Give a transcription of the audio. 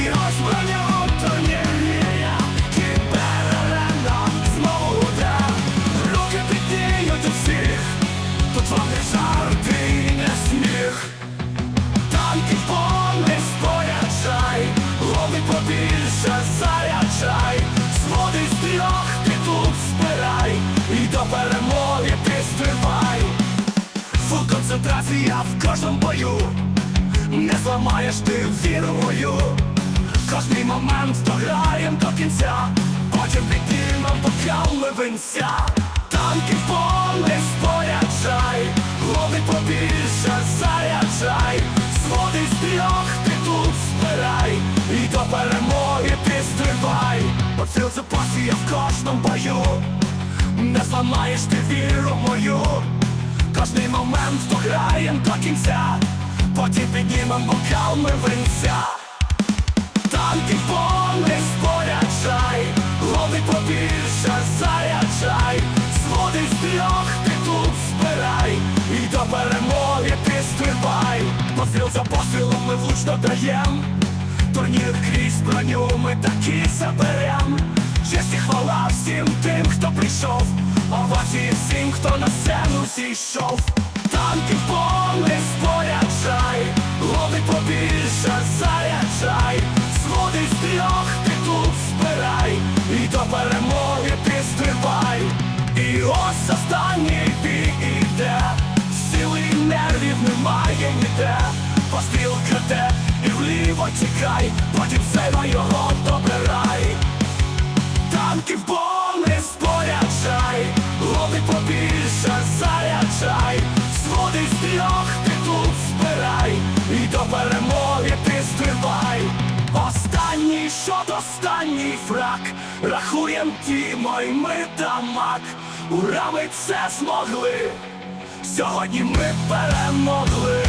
Всі розбрання у турнірі Кіберарена знову Руки підніють у всіх. Тут вам жарти не сміх. Танки повний споряджай. Лови побільше заряджай. Своди з трьох ти тут І до перемоги ти Фул концентрація в кожному бою. Не зламаєш ти Кожний момент дограєм до кінця. Потім піднімем бокал винця Танки повний споряджай Лови побільше заряджай. Своди з трьох ти тут збирай І до перемоги ти Поцил це пасія в кожному бою. Не зламаєш ти віру мою. Кожний момент дограєм до кінця. Потім піднімем бокал ми винця заряджай Своди з трьох ти тут збирай. І до перемоги ти стрибай. Постріл за пострілом ми влучно даєм Турнір крізь броню ми такі заберем. Честь і хвала всім тим, хто прийшов. Овації всім, хто на сцену зійшов. Танки в споряджай ось останній бій іде. Сили і нервів немає ніде. Постріл краде і вліво тікай Потім сейва його добирай. Танки в бомби споряджай Лови побільше заряджай. Своди з трьох ти тут збирай І до перемоги ти стрибай Останній шот, останній фраг Рахуєм тімо й ми дамаг Ура, ми це змогли. Сьогодні ми перемогли